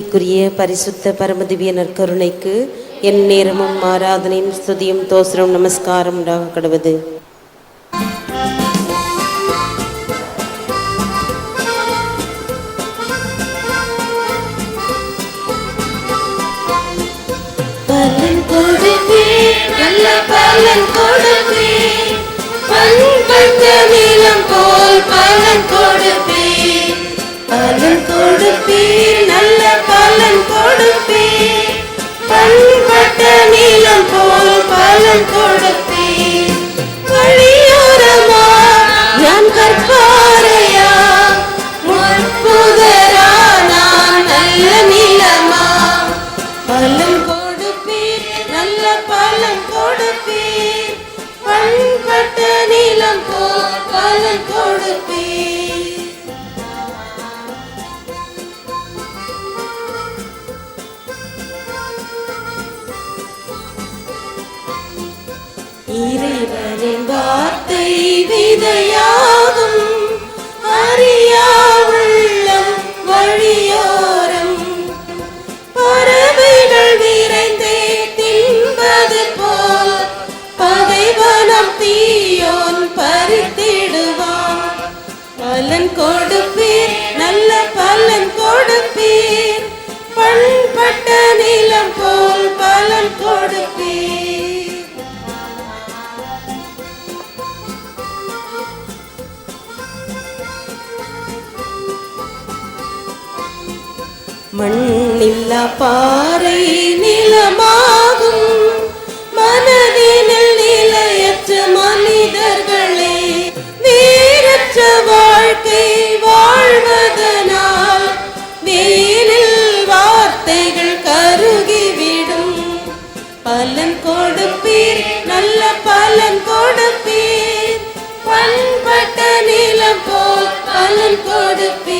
க்குரிய பரிசுத்த பரமதிவிய நற்கருணைக்கு என் நேரமும் ஆராதனையும் ஸ்துதியும் தோசரம் நமஸ்காரம் உண்டாக கடவுது போல் பலன் கொடுப்பே பலன் கொடுப்பே நல்ல பலன் கொடுப்பே. பண்பட்ட நீளம் போல் பலன் கொடுப்பே. வழியோரமா நான் கற்பாரையா முற்புதரா நான் நல்ல நீளமா? பலன் கொடுப்பே நல்ல பலன் கொடுப்பே. பண்பட்ட நீளம் போல் பலன் கொடு இறைவனின் வார்த்தை விதையாகும். அறியா உள்ளம் வழியோரம். பறவைகள் விரைந்தே தின்பது போல் பகைவனம் தீயோன் பறித்திடுவான். பலன் கொடுப்பீர் நல்ல பலன் கொடுப்பீர். பண்பட்ட நிலம் போல் பலன் கொடுப்பீர். மண்ணில்லா பாறை நிலமாகும். மனதினில் நிலையற்ற மனிதர்களே வேறற்ற வாழ்க்கை வாழ்வதனால் வேரில் வார்த்தைகள் கருகிவிடும். பலன் கொடுப்பீர் நல்ல பலன் கொடுப்பீர். பண்பட்ட நிலம் போல் பலன் கொடுப்பீர்.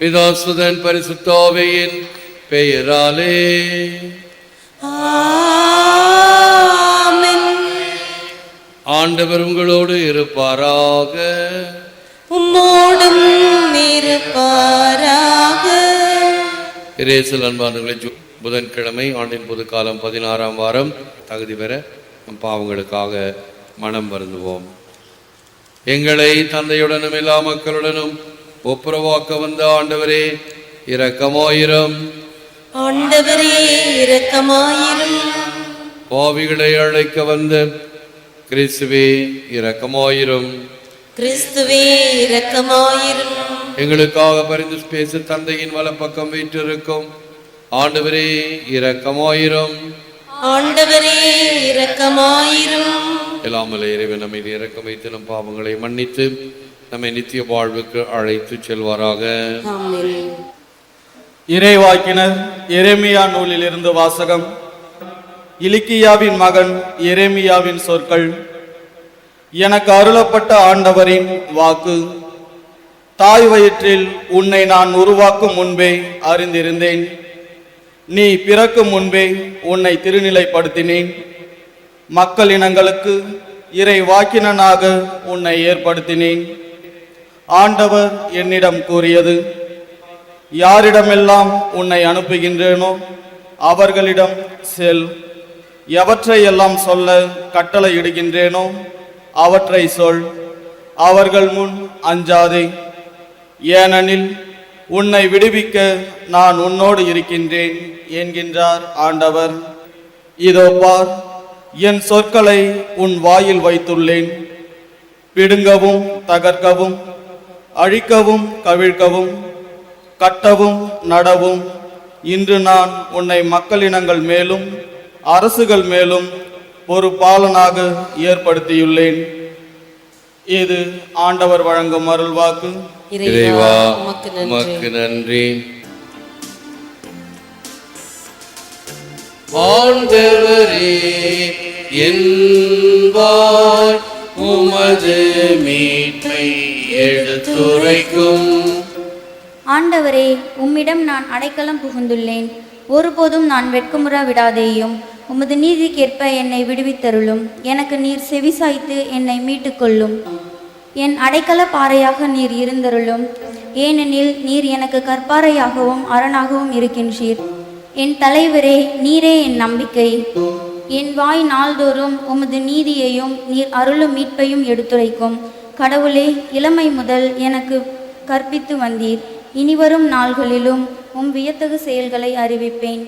பிதாசுதன் பரிசுத்தாவையின் பெயராலே. ஆண்டவர் உங்களோடு இருப்பாராக. உம்மோடும் இருப்பாராக. இரேசல் அன்பானவர்களை புதன்கிழமை ஆண்டின் பொது காலம் பதினாறாம் வாரம். தகுதி பெற நம் பாவங்களுக்காக மனம் வருந்துவோம். எங்களை தந்தையுடனும் எல்லா மக்களுடனும் ஒப்புரவாக்க வந்த ஆண்டவரே இரக்கமாயிரம். ஆண்டவரே இரக்கமாயிரும். பாவிகளை அழைக்க வந்த கிறிஸ்துவே இரக்கமாயிரும். கிறிஸ்துவே இரக்கமாயிரும். எங்களுக்காக பரிந்து பேச தந்தையின் வலப்பக்கம் வீற்றிருக்கும். ஆண்டவரே இரக்கமாயிரும். ஆண்டவரே இரக்கமாயிரும். எல்லாமல்ல இறைவன் நம்மை இறக்கம் வைத்து நம் பாவங்களை மன்னித்து நம்மை நித்திய வாழ்வுக்கு அழைத்து செல்வாராக. இறைவாக்கினர் எரேமியா நூலிலிருந்து வாசகம். இலிக்கியாவின் மகன் எரேமியாவின் சொற்கள். எனக்கு அருளப்பட்ட ஆண்டவரின் வாக்கு. தாய் வயிற்றில் உன்னை நான் உருவாக்கும் முன்பே அறிந்திருந்தேன். நீ பிறக்கும் முன்பே உன்னை திருநிலைப்படுத்தினேன். மக்கள் இனங்களுக்கு இறை வாக்கினனாக உன்னை ஏற்படுத்தினேன். ஆண்டவர் என்னிடம் கூறியது யாரிடமெல்லாம் உன்னை அனுப்புகின்றேனோ அவர்களிடம் செல். எவற்றை எல்லாம் சொல்ல கட்டளையிடுகின்றேனோ அவற்றை சொல். அவர்கள் முன் அஞ்சாதே. ஏனெனில் உன்னை விடுவிக்க நான் உன்னோடு இருக்கின்றேன் என்கின்றார் ஆண்டவர். இதோ பார் என் சொற்களை உன் வாயில் வைத்துள்ளேன். பிடுங்கவும் தகர்க்கவும் அழிக்கவும் கவிழ்க்கவும் கட்டவும் நடவும் இன்று நான் உன்னை மக்களினங்கள் மேலும் அரசுகள் மேலும் ஒரு பாலனாக ஏற்படுத்தியுள்ளேன். இது ஆண்டவர் வழங்கும் அருள்வாக்கு இறைவா உமக்கு நன்றி. ஆண்டவரே என்பார் உமது மீட்பை. எடுத்துரைக்கும் ஆண்டவரே உம்மிடம் நான் அடைக்கலம் புகுந்துள்ளேன். ஒருபோதும் நான் வெட்கமுறா விடாதேயும். உமது நீதிக்கேற்ப என்னை விடுவித்தருளும். எனக்கு நீர் செவிசாய்த்து என்னை மீட்டுக்கொள்ளும். என் அடைக்கல பாறையாக நீர் இருந்தருளும். ஏனெனில் நீர் எனக்கு கற்பாறையாகவும் அரணாகவும் இருக்கின்றீர். என் தலைவரே நீரே என் நம்பிக்கை. என் வாய் நாள்தோறும் உமது நீதியையும் நீர் அருளும் மீட்பையும் எடுத்துரைக்கும். கடவுளே இளமை முதல் எனக்கு கற்பித்து வந்தீர். இனிவரும் நாள்களிலும் உம் வியத்தகு செயல்களை அறிவிப்பேன்.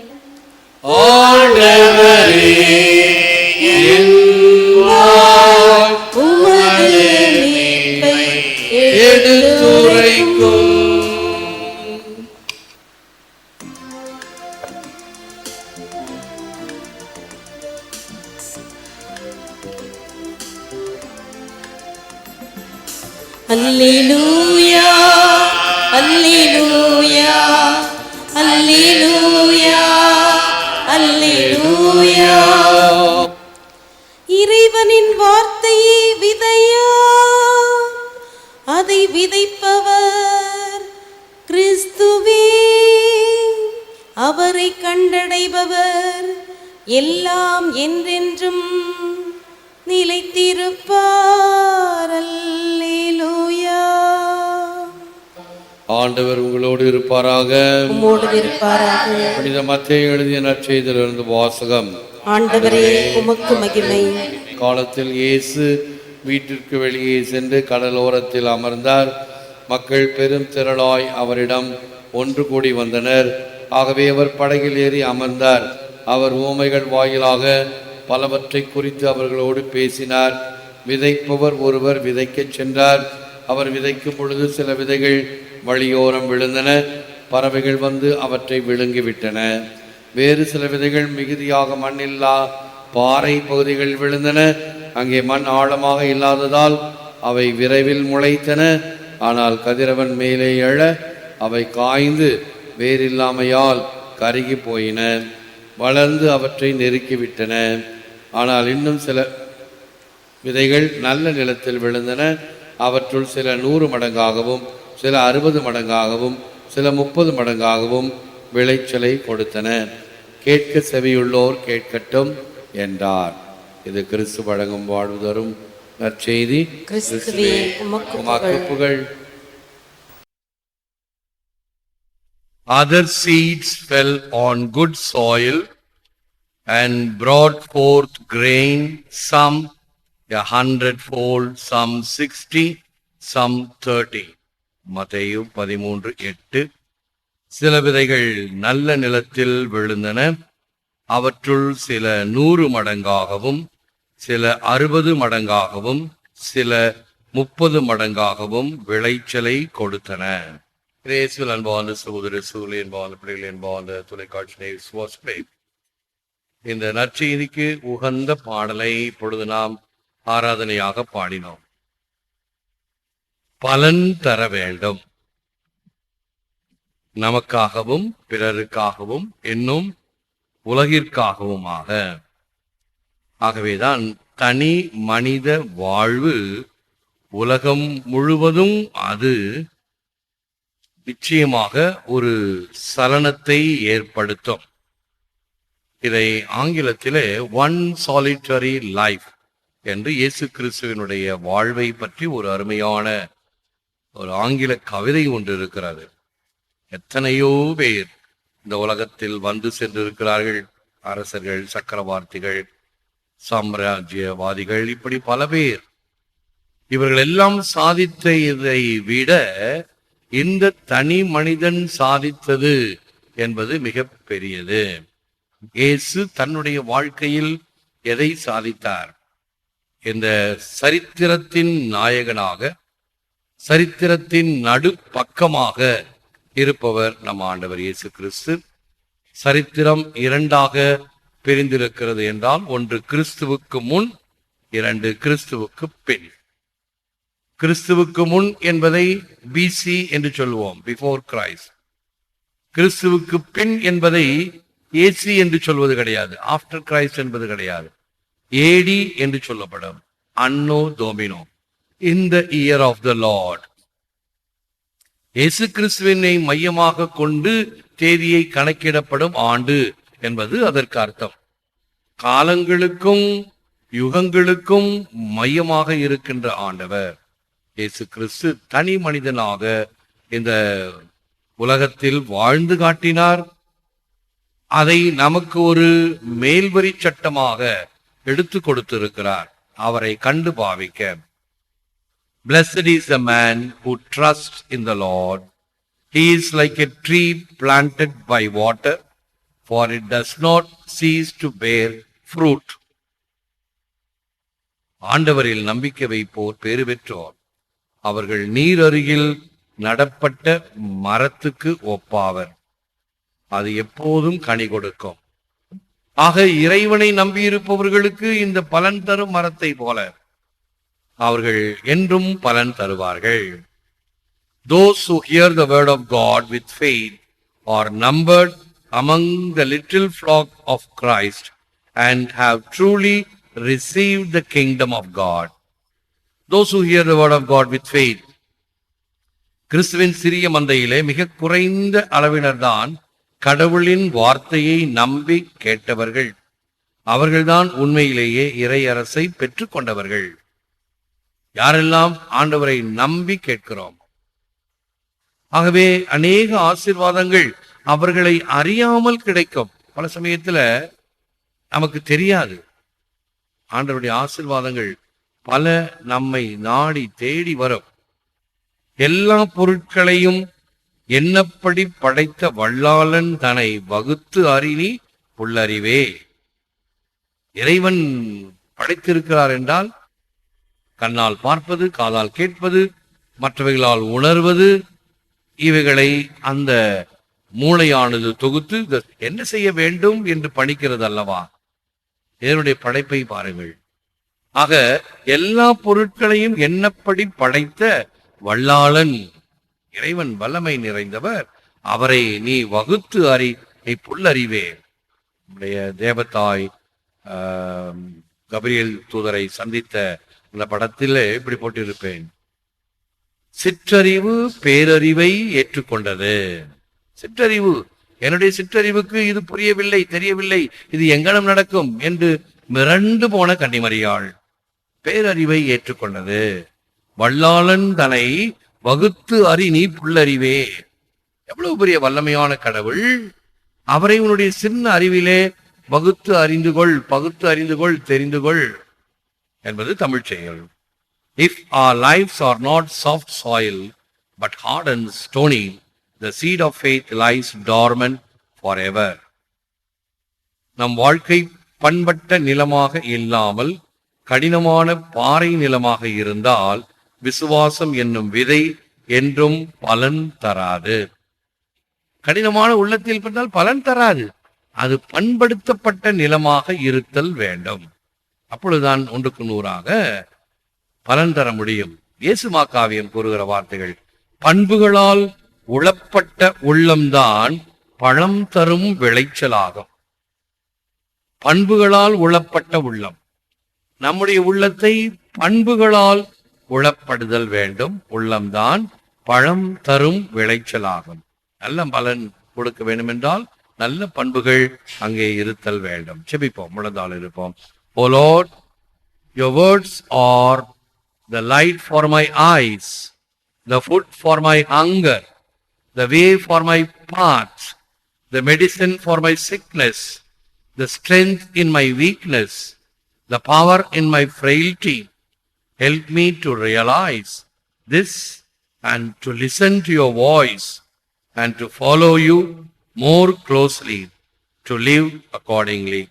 அவரை கண்டடைபவர். எல்லாம் என்றென்றும் நிலைத்திருப்பார் அல்லேலூயா ஆண்டவர் உங்களோடு இருப்பாராக. புனித மத்திய எழுதிய நற்செய்தியிலிருந்து வாசகம். ஆண்டவரே உமக்கு மகிமை. காலத்தில் இயேசு வீட்டிற்கு வெளியே சென்று கடலோரத்தில் அமர்ந்தார். மக்கள் பெரும் திரளாய் அவரிடம் ஒன்று கூடி வந்தனர். ஆகவே அவர் படகில் ஏறி அமர்ந்தார். அவர் ஊமைகள் வாயிலாக பலவற்றை குறித்து அவர்களோடு பேசினார். விதைப்பவர் ஒருவர் விதைக்கச் சென்றார். அவர் விதைக்கும் பொழுது சில விதைகள் வழியோரம் விழுந்தன. பறவைகள் வந்து அவற்றை விழுங்கிவிட்டன. வேறு சில விதைகள் மிகுதியாக மண்ணில்லா பாறை பகுதிகள் விழுந்தன. அங்கே மண் ஆழமாக இல்லாததால் அவை விரைவில் முளைத்தன. ஆனால் கதிரவன் மேலே எழ அவை காய்ந்து வேறில்லாமையால் கருகி போயின வளர்ந்து அவற்றை நெருக்கிவிட்டன ஆனால் இன்னும் சில விதைகள் நல்ல நிலத்தில் விழுந்தன. அவற்றுள் சில நூறு மடங்காகவும் சில அறுபது மடங்காகவும் சில முப்பது மடங்காகவும் விளைச்சலை கொடுத்தன. கேட்க செவியுள்ளோர் கேட்கட்டும் என்றார். இது கிறிஸ்து வழங்கும் வாழ்வு தரும் நற்செய்தி கிறிஸ்துவே உமக்கு உமக்கு புகழ். Other seeds fell on good soil and brought forth grain, some a hundredfold, some sixty, some thirty. மத்தேயு பதிமூன்று எட்டு. சில விதைகள் நல்ல நிலத்தில் விழுந்தன. அவற்றுள் சில நூறு மடங்காகவும் சில அறுபது மடங்காகவும் சில முப்பது மடங்காகவும் விளைச்சலை கொடுத்தன. இயேசுவில் அன்பான சகோதர சூழல் என்பான பிள்ளைகள் என்பான தொலைக்காட்சியை சுவாசிப்பே இந்த நற்செய்திக்கு உகந்த பாடலை இப்பொழுது நாம் ஆராதனையாக பாடினோம். பலன் தர வேண்டும். நமக்காகவும் பிறருக்காகவும் என்னும் உலகிற்காகவுமாக. ஆகவேதான் தனி மனித வாழ்வு உலகம் முழுவதும் அது நிச்சயமாக ஒரு சலனத்தை ஏற்படுத்தும். இதை ஆங்கிலத்திலே ஒன் சாலிட்டரி லைஃப் என்று இயேசு கிறிஸ்துவனுடைய வாழ்வை பற்றி ஒரு அருமையான ஒரு ஆங்கில கவிதை ஒன்று இருக்கிறது. எத்தனையோ பேர் இந்த உலகத்தில் வந்து சென்றிருக்கிறார்கள். அரசர்கள் சக்கரவர்த்திகள் சாம்ராஜ்யவாதிகள் இப்படி பல பேர். இவர்கள் எல்லாம் சாதித்த இதை விட இந்த தனி மனிதன் சாதித்தது என்பது மிக பெரியது. இயேசு தன்னுடைய வாழ்க்கையில் எதை சாதித்தார்? இந்த சரித்திரத்தின் நாயகனாக சரித்திரத்தின் நடுப்பக்கமாக இருப்பவர் நம் ஆண்டவர் இயேசு கிறிஸ்து. சரித்திரம் இரண்டாக பிரிந்திருக்கிறது என்றால் ஒன்று கிறிஸ்துவுக்கு முன் இரண்டு கிறிஸ்துவுக்கு பின். கிறிஸ்துவுக்கு முன் என்பதை பிசி என்று சொல்லுவோம் பிஃபோர் கிரைஸ்ட் கிறிஸ்துவுக்கு பின் என்பதை ஏசி என்று சொல்வது கிடையாது ஆஃப்டர் கிரைஸ்ட் என்பது கிடையாது. ஏடி என்று சொல்லப்படும் anno domini in the year of the lord இயேசு கிறிஸ்துவினை மையமாக கொண்டு தேதியை கணக்கிடப்படும் ஆண்டு என்பது அதற்கு அர்த்தம். காலங்களுக்கும் யுகங்களுக்கும் மையமாக இருக்கின்ற ஆண்டவர். இயேசு கிறிஸ்து தனி மனிதனாக இந்த உலகத்தில் வாழ்ந்து காட்டினார். அதை நமக்கு ஒரு மேல்வரி சட்டமாக எடுத்து கொடுத்திருக்கிறார். அவரை கண்டு பாவிக்க. Blessed is a man who trust in the lord He is like a tree planted by water, for it does not cease to bear fruit. ஆண்டவரில் நம்பிக்கை வைப்போர் பேறு பெற்றோர். அவர்கள் நீர் அருகில் நடப்பட்ட மரத்துக்கு ஒப்பாவர் அது எப்போதும் கனி கொடுக்கும் ஆக இறைவனை நம்பியிருப்பவர்களுக்கு இந்த பலன் தரும் மரத்தை போல அவர்கள் என்றும் பலன் தருவார்கள் those who hear the word of God with faith are numbered among the little flock of Christ and have truly receive the kingdom of God those who hear the word of God with faith கிறிஸ்துவின் சிறிய மந்தையிலே மிக குறைந்த அளவினர்தான் கடவுளின் வார்த்தையை நம்பி கேட்டவர்கள். அவர்கள்தான் உண்மையிலேயே இறையரசை பெற்றுக்கொண்டவர்கள். யாரெல்லாம் ஆண்டவரை நம்பி கேட்கிறோம்? ஆகவே அநேக ஆசிர்வாதங்கள் அவர்களை அறியாமல் கிடைக்கும். பல சமயத்துல நமக்கு தெரியாது. ஆண்டவருடைய ஆசிர்வாதங்கள் பல நம்மை நாடி தேடி வரும். எல்லா பொருட்களையும் என்னப்படி படைத்த வல்லாளன் தன்னை வகுத்து அறிணி புல்லறிவே இறைவன் படைத்திருக்கிறார் என்றால் கண்ணால் பார்ப்பது காதால் கேட்பது மற்றவைகளால் உணர்வது இவைகளை அந்த மூளையானது தொகுத்து என்ன செய்ய வேண்டும்? என்று பணிக்கிறது அல்லவா இதனுடைய படைப்பை பாருங்கள். ஆக எல்லா பொருட்களையும் எண்ணப்படி படைத்த வல்லாளன் இறைவன் வல்லமை நிறைந்தவர் அவரை நீ வகுத்து அறி நீ புல்லறிவே. நம்முடைய தேவதாய் கபிரியல் தூதரை சந்தித்த அந்த படத்திலே இப்படி போட்டிருப்பேன். சிற்றறிவு பேரறிவை ஏற்றுக்கொண்டது. சிற்றறிவு என்னுடைய சிற்றறிவுக்கு இது புரியவில்லை தெரியவில்லை இது எங்கனம் நடக்கும் என்று மிரண்டு போன கன்னிமரியாள். பேரறிவை ஏற்றுக்கொண்டது. வல்லாளன் தனை வகுத்து அறி நீ புல்லறிவே எவ்வளவு பெரிய வல்லமையான கடவுள். அவரை உன்னுடைய சின்ன அறிவிலே வகுத்து அறிந்து கொள் பகுத்து அறிந்து கொள் தெரிந்து கொள் என்பது தமிழ் செயல். If our lives are not soft soil but hard and stony the seed of of lies lies for ever நம் வாழ்க்கை பண்பட்ட நிலமாக இல்லாமல் கடினமான பாறை நிலமாக இருந்தால் விசுவாசம் என்னும் விதை என்றும் பலன் தராது. கடினமான உள்ளத்தில் பிறந்தால் பலன் தராது. அது பண்படுத்தப்பட்ட நிலமாக இருத்தல் வேண்டும். அப்பொழுதுதான் ஒன்றுக்கு நூறாக பலன் தர முடியும். இயேசு காவியம் கூறுகிற வார்த்தைகள் பண்புகளால் உளப்பட்ட உள்ளம்தான் பழம் தரும் விளைச்சலாகும். பண்புகளால் உளப்பட்ட உள்ளம். நம்முடைய உள்ளத்தை பண்புகளால் உளப்படுதல் வேண்டும் உள்ளம்தான் பழம் தரும் விளைச்சலாகும் நல்ல பலன் கொடுக்க வேண்டுமென்றால் நல்ல பண்புகள் அங்கே இருத்தல் வேண்டும் செபிப்போம் முழந்தால் இருப்போம் O Lord your words are the light for my eyes the food for my hunger the way for my path the medicine for my sickness the strength in my weakness the power in my frailty help me to realize this and to listen to your voice and to follow you more closely to live accordingly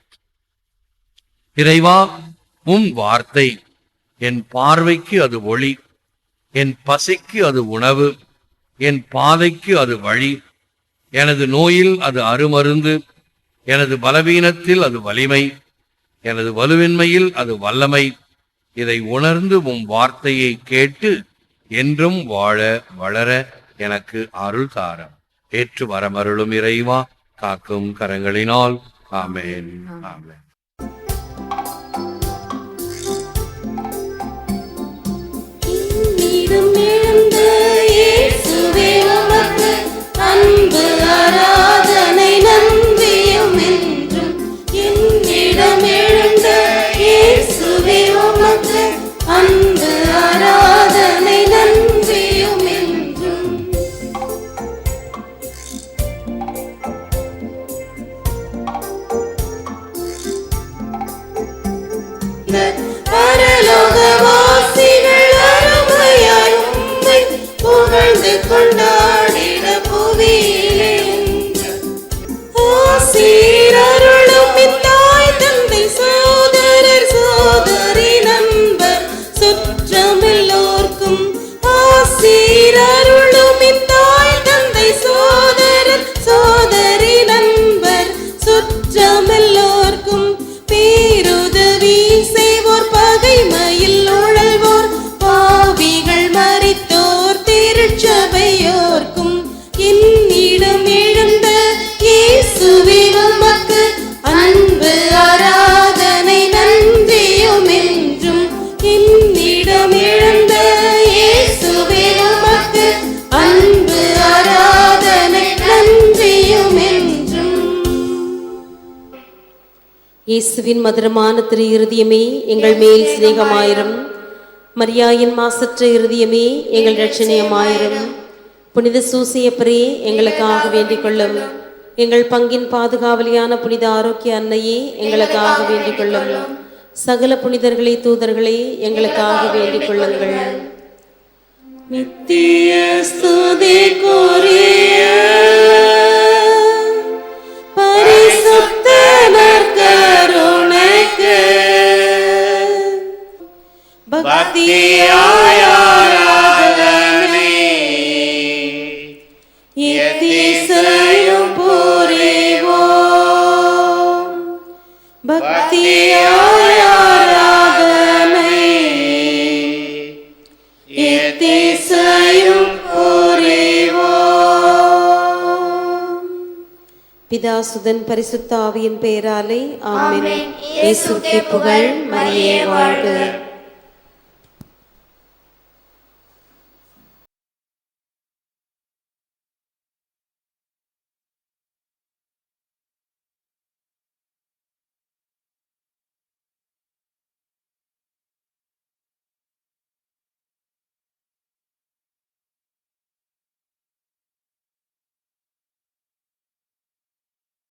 இறைவா உம் வார்த்தை என் பார்வைக்கு அது ஒளி என் பசிக்கு அது உணவு என் பாதைக்கு அது வழி எனது நோயில் அது அருமருந்து எனது பலவீனத்தில் அது வலிமை எனது வலுவின்மையில் அது வல்லமை. இதை உணர்ந்து உம் வார்த்தையை கேட்டு என்றும் வாழ வளர எனக்கு அருள் தாரம். ஏற்று வரமருளும் இறைவா காக்கும் கரங்களினால். ஆமென். ஆமென். அன்பு ஆராதனை நன்றியும் இயேசுவின் மதுரமான திரு இருதயமே எங்கள் மேல் சிநேகமாயிரும். மரியாயின் மாசற்ற இருதயமே எங்கள் ரட்சணியமாயிரும் புனித சூசியப்பரே எங்களுக்காக வேண்டிக் கொள்ளும் எங்கள் பங்கின் பாதுகாவலியான புனித ஆரோக்கிய அன்னையே எங்களுக்காக வேண்டிக் கொள்ளும் சகல புனிதர்களே தூதர்களே எங்களுக்காக வேண்டிக் கொள்ளுங்கள் நித்திய பரிசுத்த பக்தியாய் ஆராதனை எத்திசையும் புரிவோம் பக்தியாய் ஆராதனை எத்திசையும் பரிசுத்த ஆவியின் பெயராலே ஆமென். இயேசுக்கே புகழ் மரியே வாழ்க.